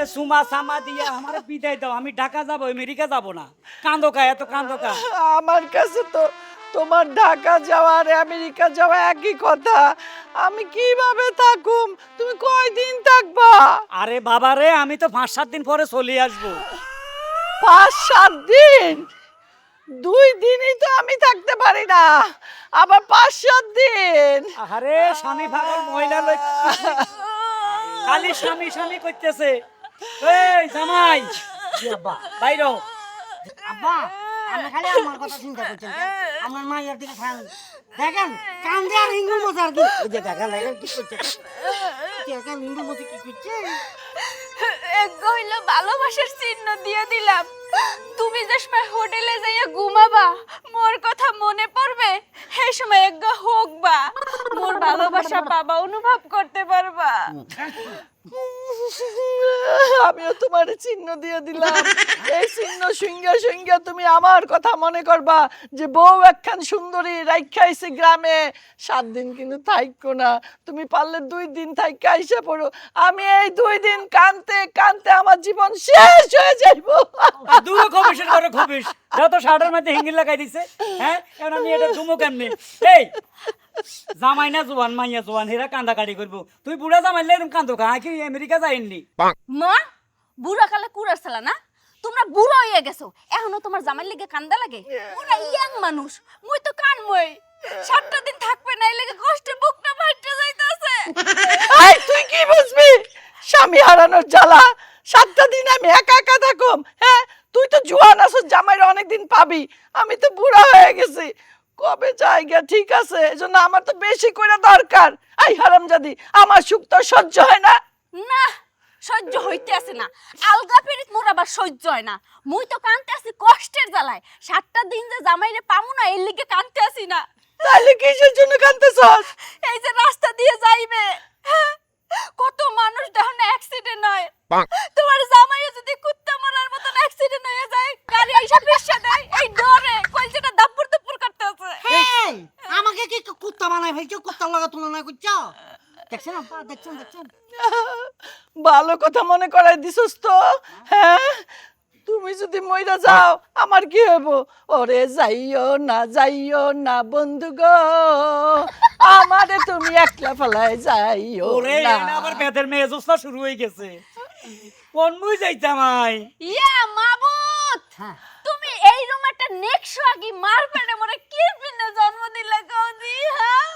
হাতে সুমা সামা দিয়ে আমার বিদায় দাও আমি ঢাকা যাব আমেরিকা যাব না। কান্দো কা এত কান্দো কা। আমার কাছে তো তোমার ঢাকা যাওয়া আর আমেরিকা যাওয়া একই কথা। আমি কীভাবে থাকুম? তুমি কয়দিন থাকবা? আরে বাবা রে আমি তো পাঁচ সাত দিন পরে চলে আসব। পাঁচ সাত দিন? দুই দিনই তো আমি থাকতে পারি না। আবার পাঁচ সাত দিন? আরে স্বামী ভাগল মহিলা লই খালি স্বামী স্বামী করতেছে। এই জামাই! বাইর হ। আব্বা আপনি খালি আমার কথা চিন্তা করছেন আমার মায়ের দিকে খেয়াল। দেখেন কান্দে আর হিঙ্গুর মতো আর কি। ওই যে দেখেন দেখেন কি করছে। দেখেন হিঙ্গুর মতো কি করছে। হইল ভালোবাসার চিহ্ন দিয়ে দিলাম। তুমি যে সময় হোটেলে যাইয়া ঘুমাবা মোর কথা মনে পড়বে? সেই সময় এক হোক বা মোর ভালোবাসা পাবা অনুভব করতে পারবা। আমিও তোমার চিহ্ন দিয়ে দিলাম। এই চিহ্ন সঙ্গে সঙ্গে তুমি আমার কথা মনে করবা যে বউ একখান সুন্দরী রাইখাইছে গ্রামে। সাত দিন কিন্তু থাইকো না। তুমি পারলে দুই দিন থাইকা আইসা পড়ো। আমি এই দুই দিন কানতে কানতে আমার জীবন শেষ হয়ে যাইব। দূরে খবিসের করে খবিস যত শার্টের মধ্যে হিঙ্গি লাগাই দিছে হ্যাঁ? এখন আমি এটা ঘুমো কেমনি এই জামাই না জোয়ান মাইয়া জোয়ান হেরা কান্দা কাটি করব। তুই বুড়া জামাই কান্দো কা কি আমেরিকা যাইনি মা বুড়া কালে কুড়ার না? তোমরা বুড়ো হয়ে গেছো এখনও তোমার জামাই লেগে কান্দা লাগে? ওরা ইয়াং মানুষ মুই তো কান মই সাতটা দিন থাকবে না লেগে কষ্টে বুকটা যাইতাছে। তুই কি বুঝবি? স্বামী হারানোর জ্বালা সাতটা দিন আমি একা একা থাকুম হ্যাঁ? তুই তো জুয়ান আছো জামাইর অনেকদিন পাবি। আমি তো বুড়া হয়ে গেছি। কবে জায়গা ঠিক আছে? এজন্য আমার তো বেশি করে দরকার। আই হারামজাদি আমার সুখ তো সহ্য হয় না। না সহ্য হইতে আছে না। আলগা পেরিত মোর আবার সহ্য হয় না। মুই তো কানতে আছি কষ্টের জ্বালায়। সাতটা দিন যে জামাইরে পামু না এর লিগে কানতে আসি না। তাহলে কিসের জন্য কান্দতেছস এই যে রাস্তা দিয়ে যাইবে। হ্যাঁ, কত মানুষ দেখো না অ্যাক্সিডেন্ট হয় তোমার জামাই যদি কুত্তা মারার মতন অ্যাক্সিডেন্ট হয়ে যায় গাড়ি এসে পিষে দেয় এই ডরে কলজেটা দাপ্পুর দুপুর করতে আছে। আমাকে কি কুত্তা বানায় ভাই কুত্তা লাগা তুলনা করছ? দেখছেন না দেখছেন দেখছেন? ভালো কথা মনে করাই দিছস তো হ্যাঁ? তুমি যদি মইরা যাও আমার কি হইব? ওরে যাইও না যাইও না বন্ধু গো। আমারে তুমি একলা ফেলায় যাইও ওরে না। এনে আবার বেদের মেয়ে জোসনা শুরু হয়ে গেছে। কোন মুই যাইতাম আই? ইয়া মাবুত! হ্যাঁ। তুমি এই রুম একটা নেক্সট আগি মার পেটে মরে কি পিনে জন্ম দিলে কৌদি হ্যাঁ?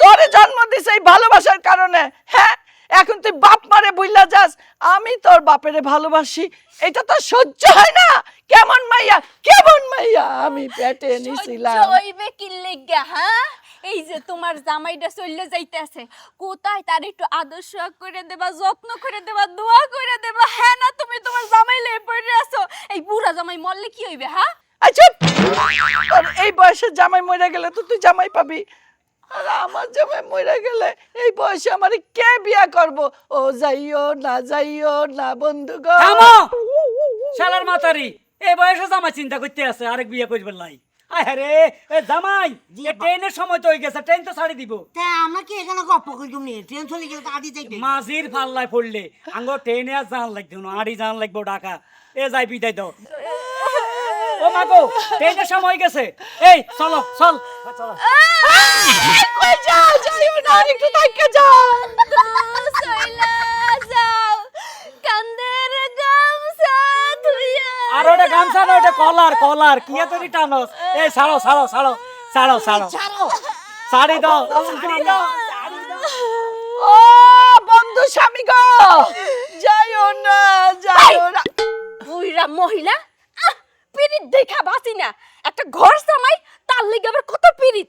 তোরে জন্ম দিছে এই ভালোবাসার কারণে হ্যাঁ? এখন তুই বাপ মারে বুইলা যাস আমি তোর বাপেরে ভালোবাসি এটা তো সহ্য হয় না। কেমন মাইয়া কেমন মাইয়া আমি পেটে নিছিলাম। হইবে কি লিগা হ্যাঁ? এই যে তোমার জামাইটা চললে যাইতেছে কোথায় তার একটু আদর্শ করে দেবা যত্ন করে দেবা দোয়া করে দেবা? হ্যাঁ না তুমি তোমার জামাই লে পড়ে আছো। এই বুড়া জামাই মরলে কি হইবে হ্যাঁ? আচ্ছা এই বয়সে জামাই মরে গেলে তো তুই জামাই পাবি। আর আমার জামাই মরে গেলে এই বয়সে আমার কে বিয়া করব? ও যাইও না যাইও না বন্ধু গো। থামো! শালার মাতারি এই বয়সে জামাই চিন্তা করতে আছে আরেক বিয়া করবেন নাই আয় রে এ জামাই এ ট্রেনের সময় তো হয়ে গেছে ট্রেন তো ছাড়ি দিব। তা আমরা কি এখানে গপ্প করি তুমি ট্রেন চলে গেলে তো আদি যাইবে মাঝির পাল্লায় পড়লে আঙ্গ ট্রেনে আর জান লাগবে না আড়ি জান লাগবো ঢাকা। এ যাই বিদায় দাও। ও মাগো ট্রেনের সময় হয়ে গেছে। এই চলো চল। চলো কই যাও যাইও না একটু তাইকা যাও সইলা যাও। কান্দের গামছা ধুইয়া আর ওটা গামছা না ওটা কলার কলার। কি এত টানস এই ছাড়ো ছাড়ো ছাড়ো ছাড়ো ছাড়ো। ছাড়ো শাড়ি দাও শাড়ি দাও। ও বন্ধু স্বামী গো। যাইও না যাইও না। বুইরা মহিলা পিরিত দেখা বাসি না। একটা ঘর জামাই তার লিগে আবার কত পিরিত!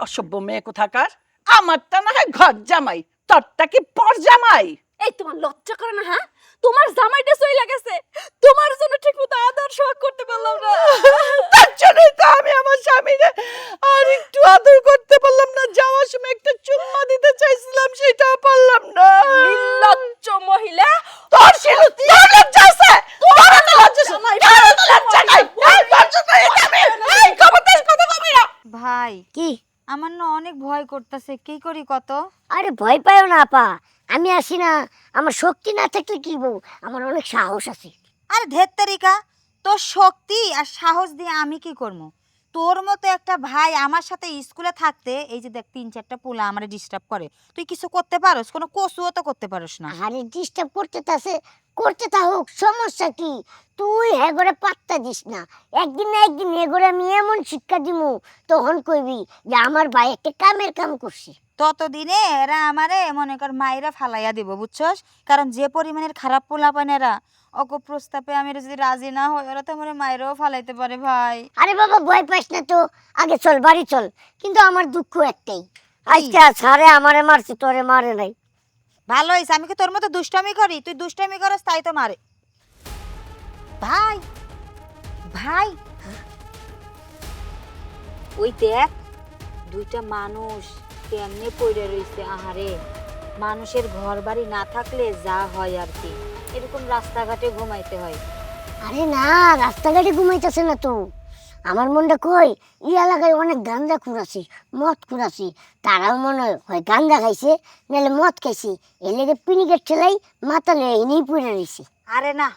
অসভ্য মেয়ে কোথাকার? আমারটা না হয় ঘর জামাই তোরটা কি পর জামাই? এই তোমার লজ্জা করে না হ্যাঁ? তোমার জামাইটা সই লাগেছে। তোমার জন্য ঠিক মতো আদর সোহাগ করতে পারলাম না। তার জন্যই তো আমি আমার স্বামীরে আর একটু আদর করতে পারলাম না। যাওয়ার সময় একটা চুম্মা দিতে চাইছিলাম সেটাও পারলাম না। নির্লজ্জ মহিলা। তোর ছিল তোর লজ্জা আছে? তোর তো লজ্জা আছে। তোর তো লজ্জা নাই। এই লজ্জা নাই আমি এই খবরদার কথা কবি না। ভাই কি? আমার না অনেক ভয় করতেছে। কি করি কত? আরে ভয় পাও না আপা। আমি আসি না। আমার শক্তি না থাকলে কি বউ? আমার অনেক সাহস আছে। আরে ধের তারিকা তোর শক্তি আর সাহস দিয়ে আমি কি করব? তোর মতো একটা ভাই আমার সাথে স্কুলে থাকতে এই যে দেখ তিন চারটা পোলা আমার ডিস্টার্ব করে তুই কিছু করতে পারোস? কোনো কচুও তো করতে পারোস না। আরে ডিস্টার্ব করতে তাছে করতে তা হোক সমস্যা কি? তুই হেগরে পাত্তা দিস না। একদিন না একদিন হেগরে আমি এমন শিক্ষা দিমু তখন কইবি যে আমার ভাই একটা কামের কাম করছে। ততদিনে এরা আমারে মনে কর মায়েরা ফালাইয়া দিব বুঝছস? কারণ যে পরিমাণের খারাপ পোলা পান এরা অক প্রস্তাবে আমি যদি রাজি না হই ওরা তো আমার মায়েরও ফালাইতে পারে ভাই। আরে বাবা ভয় পাস না তো। আগে চল বাড়ি চল। কিন্তু আমার দুঃখ একটাই। আজকে সারে আমারে মারছে তোরে মারে নাই। ভালো হয়েছে আমি কি তোর মতো দুষ্টামি করি? তুই দুষ্টামি করস তাই তো মারে। ভাই ভাই। ওই দেখ দুইটা মানুষ কেমনে পড়ে রইছে আহারে। মানুষের ঘর বাড়ি না থাকলে যা হয় আর কি। এরকম রাস্তাঘাটে ঘুমাইতে হয়। আরে না রাস্তাঘাটে ঘুমাইতেছে না তো। আমার মনটা কই ই এলাকায় অনেক গাঞ্জা খুঁড়াছি মদ খুঁড়াছি তারাও মনে হয় গাঞ্জা খাইছে নাহলে মদ খাইছে। এর লেগে পিনিকের ঠেলাই মাথা লয়ে এনেই পড়ে রয়েছে আরে না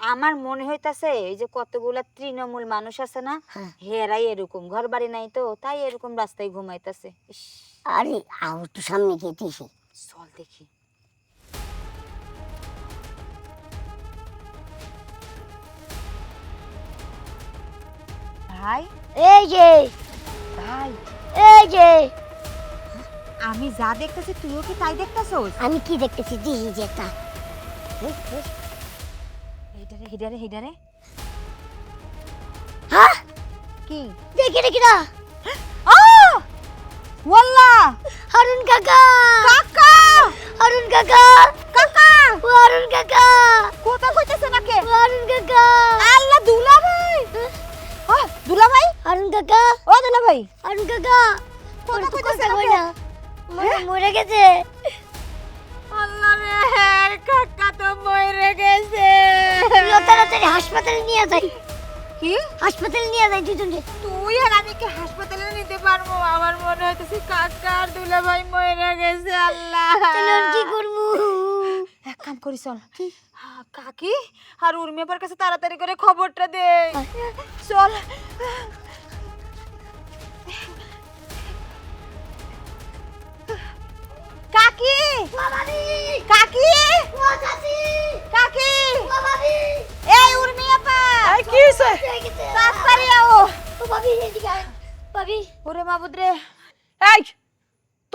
আমার মনে হইতাছে এই যে কতগুলা তৃণমূল মানুষ আছে না হ্যাঁ। হেরাই এরকম ঘর বাড়ি নাই তো তাই এরকম রাস্তায় ঘুমাইতেছে। আরে তো সামনে গিয়ে চল দেখি। ভাই? এই যে। ভাই। এই যে। আমি যা দেখতেছি তুইও কি তাই দেখতেছস? আমি কি দেখতেছি? দিহি যে তা হিডারে হিডারে হিডারে। হ্যাঁ? কি? দেখি দেখি না। ও! ওয়াল্লা! হারুন কাকা! কাকা! হারুন কাকা! কাকা! ও হারুন কাকা! কোথা কইতেছে নাকে হারুন কাকা! আল্লাহ দুলা! দুলা ভাই হারুন কাকা। ও দুলা ভাই হারুন কাকা কোথা কইতাছে? না। মরে মরে গেছে। আল্লাহ রে কাকা তো মরে গেছে। চলো তাড়াতাড়ি হাসপাতালে নিয়ে যাই। কি? হাসপাতালে নিয়ে যাই দুজনকে। তুই আর আমি কি হাসপাতালে নিতে পারব? আমার মনে হইতেছে কাকা আর দুলা ভাই মরে গেছে আল্লাহ। আর কি করব? এক কাম করি চল। হ্যাঁ, কাকি আর উর্মি আপার কাছে তাড়াতাড়ি করে খবরটা দে চল কাকি কাকি কাকি এই উর্মি আপা এই কি হইছে তাড়াতাড়ি আও ভাবি ওরে মাবুদ রে এই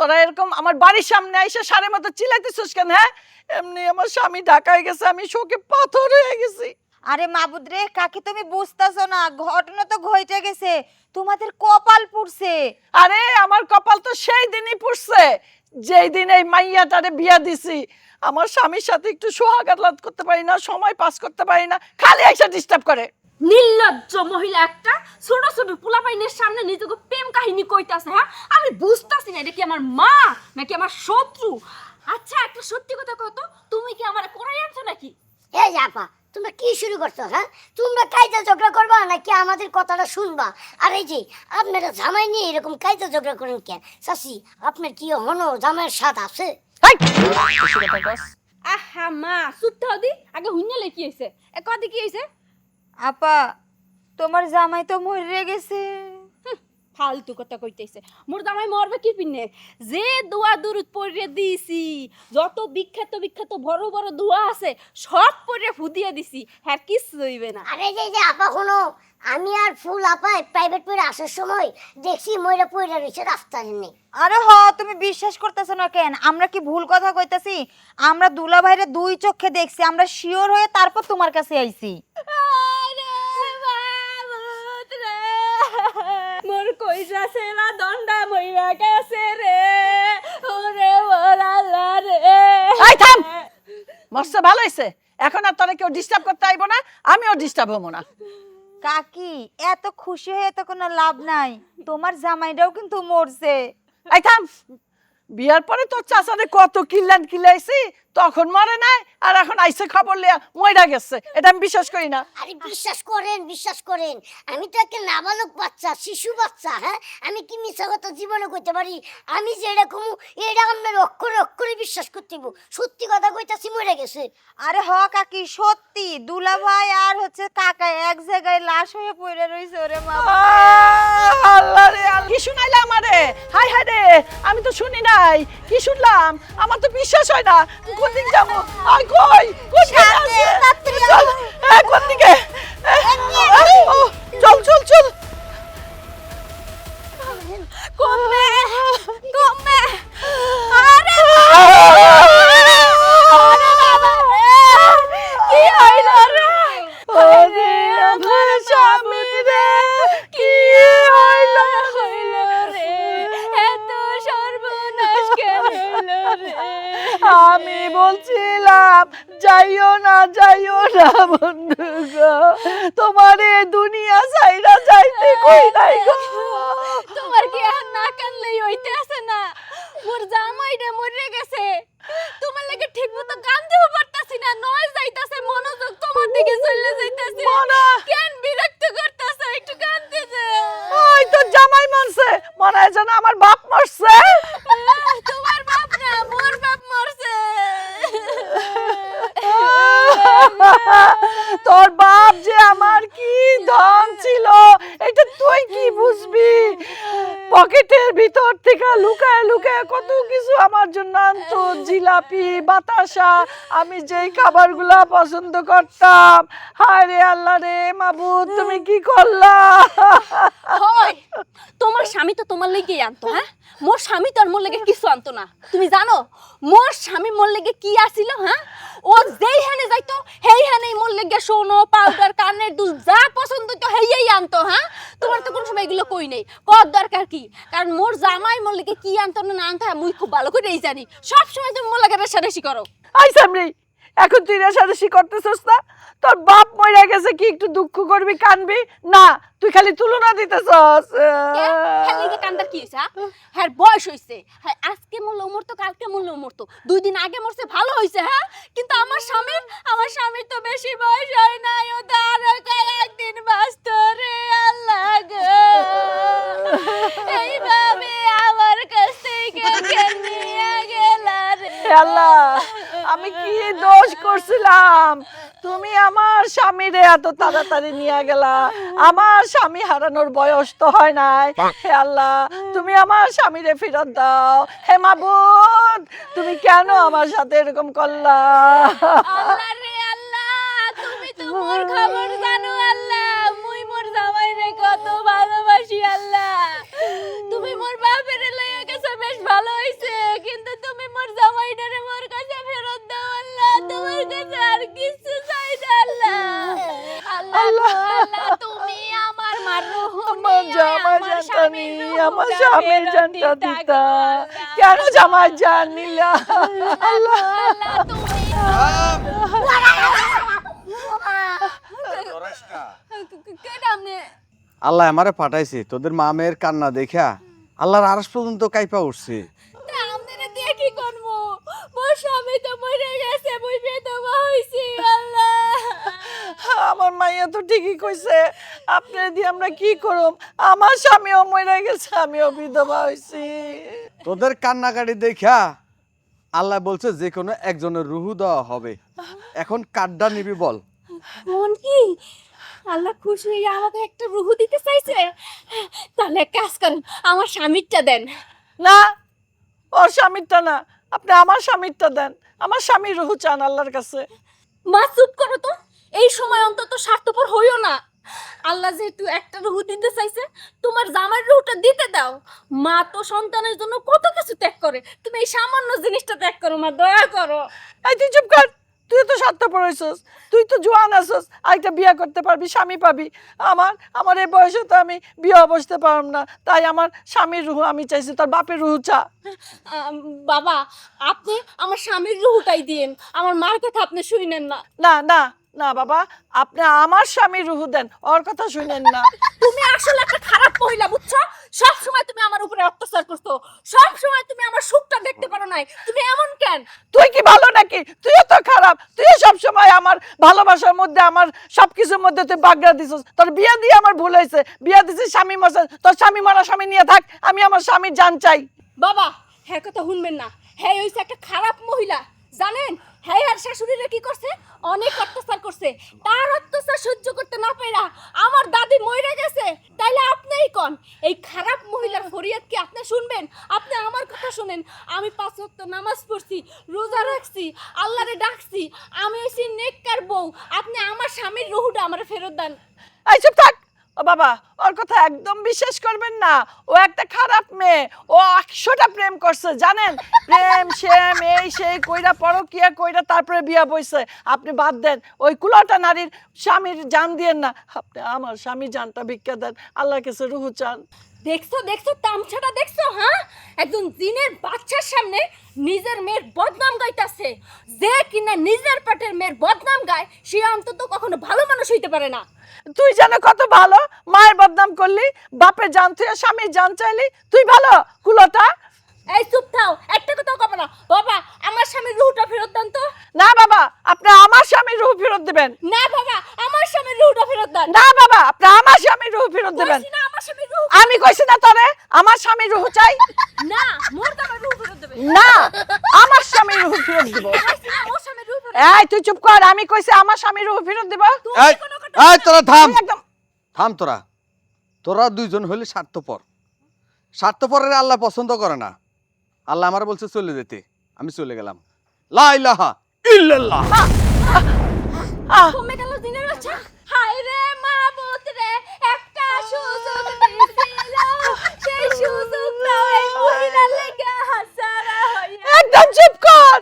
তোরা এরকম আমার বাড়ির সামনে এসে সাড়ে মতো চিল্লাইতেছিস কেন হ্যাঁ? এমনি আমার স্বামী ঢাকায় গেছে আমি শোকে পাথর হয়ে গেছি। আরে মাবুদ রে কাকি তুমি বুঝতাছো না ঘটনা তো ঘটে গেছে তোমাদের কপাল পুড়ছে। আরে আমার কপাল তো সেই দিনই পুড়ছে যেই দিন এই মাইয়াটারে বিয়া দিছি। আমার স্বামীর সাথে একটু সোহাগাত করতে পারি না সময় পাস করতে পারি না খালি এসে ডিস্টার্ব করে। নির্লজ্জ মহিলা একটা ছোট ছোট পোলাপাইনের সামনে নিজেকে প্রেম কাহিনী কইতাছে হ্যাঁ? আমি বুঝতাছি না এটা কি আমার মা নাকি আমার শত্রু। আচ্ছা একটা সত্যি কথা কত তুমি কি আমার করাই আনছো নাকি? এই আপা তোমরা কি শুরু করছ হ্যাঁ? তোমরা কায়দা ঝগড়া করবা নাকি আমাদের কথাটা শুনবা? আর এই যে আপনারা জামাই নিয়ে এরকম কায়দা ঝগড়া করেন কেন? চাষি আপনার কি হনো জামাইয়ের স্বাদ আছে? আহা মা সুত্তা দি। আগে হুইনালে কি হইছে? এ কদি কি হইছে? আপা তোমার জামাই তো মরে গেছে। ফালতু কথা কইতেছে। মোর জামাই মরবে কি পিনে? যে দোয়া দুরুদ পড়ে দিছি যত বিখ্যাত বিখ্যাত বড় বড় দোয়া আছে সব পড়ে ফুদিয়ে দিছি হ্যাঁ কিচ্ছু হইবে না। আরে যে যে আপা হনো আমি আর ফুল আপায় প্রাইভেট পড়ে আসার সময় দেখছি ময়রা পয়রা রয়েছে রাস্তার নেই আরে হ তুমি বিশ্বাস করতেছো না কেন? আমরা কি ভুল কথা কইতাছি? আমরা দুলা ভাইরে দুই চোখে দেখছি আমরা শিওর হয়ে তারপর তোমার কাছে আইছি। মোর কইরা সেরা দণ্ডা মইরা গেছে রে? ওরে আল্লাহ রে। এই থাম! মস্ত ভালো হয়েছে এখন আর তোরা কেউ ডিস্টার্ব করতে আইবো না আমিও ডিস্টার্ব হব না। কাকি এত খুশি হয়ে তো কোনো লাভ নাই। তোমার জামাইটাও কিন্তু মরছে। এই থাম! বিয়ার পরে তোর চাচারে কত কিল্লান কিলাইছি তখন মরে নাই আর এখন আইসে খবর লিয়া মইরা গেছে। এটা আমি বিশ্বাস করি না। আরে বিশ্বাস করেন বিশ্বাস করেন। আমি তো একটা নাবালক বাচ্চা শিশু বাচ্চা হ্যাঁ? আমি কি মিথ্যা কথা জীবনে কইতে পারি? আমি যে এরকম এটা আপনার অক্ষরে অক্ষরে বিশ্বাস করতে হইব। সত্যি কথা কইতাছি মরে গেছে। আরে হ কাকি সত্যি। দুলা ভাই আর হচ্ছে কাকা এক জায়গায় লাশ হয়ে পড়ে রইছে ওরে মা। আহ, আল্লাহ রে আল্লাহ। কি শুনাইলে আমারে? হাই হাই রে আমি তো শুনি নাই। কি শুনলাম? আমার তো বিশ্বাস হয় না। কোন দিক যাব? আই কই? কোন দিকে আছে? চল, এ, কোন দিকে চল চল চল। কানলেই হইতে আছে না। মোর জামাইটা মরে গেছে। তোমার লাগে ঠিক মতো গান দেবো পারতাছি না নয় যাইতাছে মনোযোগ তোমার দিকে চলে যাইতাছে। মনা। কেন বিরক্ত করতাছে? একটু গান দিতে ওই তো জামাই মরছে। মনে হয় যেন আমার বাপ মরছে তোমার বাপ না মোর বাপ মরছে তোর বাপ যে আমার কি ধন ছিল এটা তুই কি বুঝবি পকেটের ভিতর লুকায় লুকায় কত কিছু আমার জন্য আনতো। জিলাপি, বাতাসা, আমি যেই খাবারগুলা পছন্দ করতাম। হায় রে আল্লাহ রে মাবুদ, তুমি কি করলা? তোমার স্বামী তো তোমার লেগেই আনতো হ্যাঁ? মোর স্বামী তো মোর লেগে কিছু আনতো না। তুমি জানো, মোর স্বামী মোর লেগে কি আসিল হ্যাঁ? ও যেই হানে যাইতো, সেই হানেই মোর লেগে সোনো, পাউডার, কানের দুল, যা পছন্দ হইতো হেই আনতো হ্যাঁ? তোমার তো কোন সময় এগুলো কই নেই। কর দরকার কি? কারণ মোর জামাই মোর লেগে কি আনতো না আনতা মুই খুব ভালো করেই জানি। সব সময় তুমি মোলাকারের সাথে করো। I sorry. এখন তুই রেশারেশি করতেছস না? তোর বাপ মরে গেছে কি একটু দুঃখ করবি কানবি? না তুই খালি তুলনা দিতেছস। লিগে কান্দার কি হইছে হ্যাঁ? হ্যাঁ বয়স হইছে। হ্যাঁ আজকে মরলো মরতো কালকে মরলো মরতো। দুই দিন আগে মরছে ভালো হইছে হ্যাঁ? কিন্তু আমার স্বামীর আমার স্বামীর তো বেশি বয়স হয় নাই। ও তো আরও কয়েকদিন বাঁচত রে আল্লাহ গো। এইভাবে আমার কাছ থেকে নিয়ে গেলা রে? আল্লাহ। আমি কি দোষ করছিলাম? তুমি আমার স্বামীরে এত তাড়াতাড়ি নিয়ে গেলা। আমার স্বামী হারানোর বয়স তো হয় নাই। হে আল্লাহ, তুমি আমার স্বামীরে ফেরত দাও। হে মাবুদ, তুমি কেন আমার সাথে এরকম করলা? তুমি মোর বাপের লইয়া গেছো, বেশ ভালো হইছে। তুমি মোর জামাইটারে মোর কাছে ফেরত দাও আল্লাহ। তোমার কাছে আর কিছু চাই না আল্লাহ। আল্লাহ আল্লাহ। তুমি আমার মারুহ আমার জামাই জানতানি আমার স্বামীর জানতা দিতা কেন জামাই জান নিলা আল্লাহ আল্লাহ। আমারে পাঠাইছে তোদের মামের কান্না দেখা আল্লাহর আরস পর্যন্ত কাইপা উঠছে তা আপনারা দিয়ে কি করব মোর স্বামী তো মরে গেছে মুই বেদবা হইছি আল্লাহ। আমার মাইয়া তো ঠিকই কইছে আপনি দিয়ে আমরা কি করুম আমার স্বামীও মরে গেছে আমিও বিধবা হইছি। তোদের কান্নাকাটি দেখা আল্লাহ বলছে যে কোনো একজনের রুহু দেওয়া হবে। এখন কাড্ডা নিবি বল। মন কি? আল্লাহ খুশি হয়ে আমাকে একটা রুহু দিতে চাইছে? তাহলে এক কাজ করেন আমার স্বামীরটা দেন। না ওর স্বামীরটা না আপনি আমার স্বামীরটা দেন। আমার স্বামী রুহু চান আল্লাহর কাছে। মা চুপ করো তো। এই সময় অন্তত স্বার্থপর হইও না। আল্লাহ যেহেতু একটা রুহু দিতে চাইছে তোমার জামার রুহুটা দিতে দাও। মা তো সন্তানের জন্য কত কিছু ত্যাগ করে। তুমি এই সামান্য জিনিসটা ত্যাগ করো মা দয়া করো। এই তুই চুপ কর। তুই তো স্বার্থপর হইছস তুই তো জোয়ান আসস আরেকটা বিয়ে করতে পারবি স্বামী পাবি। আমার আমার এই বয়সে তো আমি বিয়ে বসতে পারলাম না তাই আমার স্বামীর রুহু আমি চাইছি তার বাপের রুহু চা। বাবা আপনি আমার স্বামীর রুহুটাই দিন আমার মার কথা আপনি শুনেন না। না না না বাবা আপনি আমার স্বামীর রুহু দেন ওর কথা শুনেন না। তুমি আসলে একটা খারাপ মহিলা বুঝছ? সব সময় তুমি আমার উপরে অত্যাচার করছ। সব সময় তুমি আমার সুখটা দেখতে পারো নাই। তুমি এমন কেন? তুই কি ভালো নাকি? তুইও তো খারাপ। তুইও সব সময় আমার ভালোবাসার মধ্যে আমার সবকিছুর মধ্যে তুই বাগড়া দিছিস। তোর বিয়ে দিয়ে আমার ভুল হয়েছে। বিয়ে দিছিস স্বামী মশা তোর স্বামী মারা স্বামী নিয়ে থাক। আমি আমার স্বামীর জান চাই। বাবা হ্যাঁ কথা শুনবেন না। হ্যাঁ হইছে একটা খারাপ মহিলা। জানেন? হ্যাঁ আর শাশুড়িরা কি করছে? অনেক অত্যাচার করছে। তার অত্যাচার সহ্য করতে না পেরা আমার দাদি মরে গেছে। তাইলে আপনিই কন? এই খারাপ মহিলার ফরিয়াদ কি আপনি শুনবেন? আপনি আমার কথা শুনেন। আমি পাঁচ ওয়াক্ত নামাজ পড়ছি, রোজা রাখছি, আল্লাহরে ডাকছি। আমি হইছি নেককার বউ। আপনি আমার স্বামীর রুহুটা আমার ফেরত দেন। এই চুপ থাক! ও বাবা, ওর কথা একদম বিশ্বাস করবেন না। ও একটা খারাপ মেয়ে। ও একশোটা প্রেম করছে, জানেন? প্রেম সেম এই, সেই, কইরা পরকিয়া, কইরা তারপরে বিয়া বইছে। আপনি বাদ দেন, ওই কুলাটা নারীর স্বামীর জান দিয়েন না। আপনি আমার স্বামী জানটা ভিক্ষা দেন। আল্লাহ কাছে রুহু চান। দেখছ দেখছ, তামছাটা দেখছ হ্যাঁ? একজন জিনের বাচ্চার সামনে নিজের মেয়ের বদনাম গাইতাছে। যে কিনা নিজের পেটের মেয়ের বদনাম গায়, সে অন্তত কখনো ভালো মানুষ হইতে পারে না। তুই যেন কত ভালো মায়ের বদনাম করলি বাপের জান তুই স্বামীর জান চাইলি তুই ভালো কুলোটা? এই চুপ থাও একটা কথাও কবে না। বাবা আমার স্বামীর রুহটা ফেরত দেন তো। না বাবা আপনি আমার স্বামীর রুহু ফেরত দেবেন। না বাবা আমার স্বামীর রুহটা ফেরত দেন। না বাবা আপনি আমার স্বামীর রুহু ফেরত দেবেন। কইছি না আমার স্বামীর রুহ আমি কইছি না তোরে আমার স্বামীর রুহু চাই। না মোর তো আমার রুহ ফেরত দেবে। না আমার স্বামীর রুহু ফেরত দিব। কইছি না ওর স্বামীর রুহ ফেরত এই তুই চুপ কর আমি কইছি আমার স্বামীর রুহু ফেরত দিব। এই এই তোরা থাম। একদম থাম তোরা। তোরা দুইজন হইলে স্বার্থপর। স্বার্থপরের আল্লাহ পছন্দ করে না। আল্লাহ আমার বলছে চলে যেতে। আমি চলে গেলাম। লা ইলাহা ইল্লাল্লাহ। আহ কমে গেল দিনের বাচ্চা। হায় রে মা রে একটা সুযোগ দিয়েছিল সেই সুযোগটাও এই মহিলার লেগে হাসারা হইয়া একদম চুপ কর।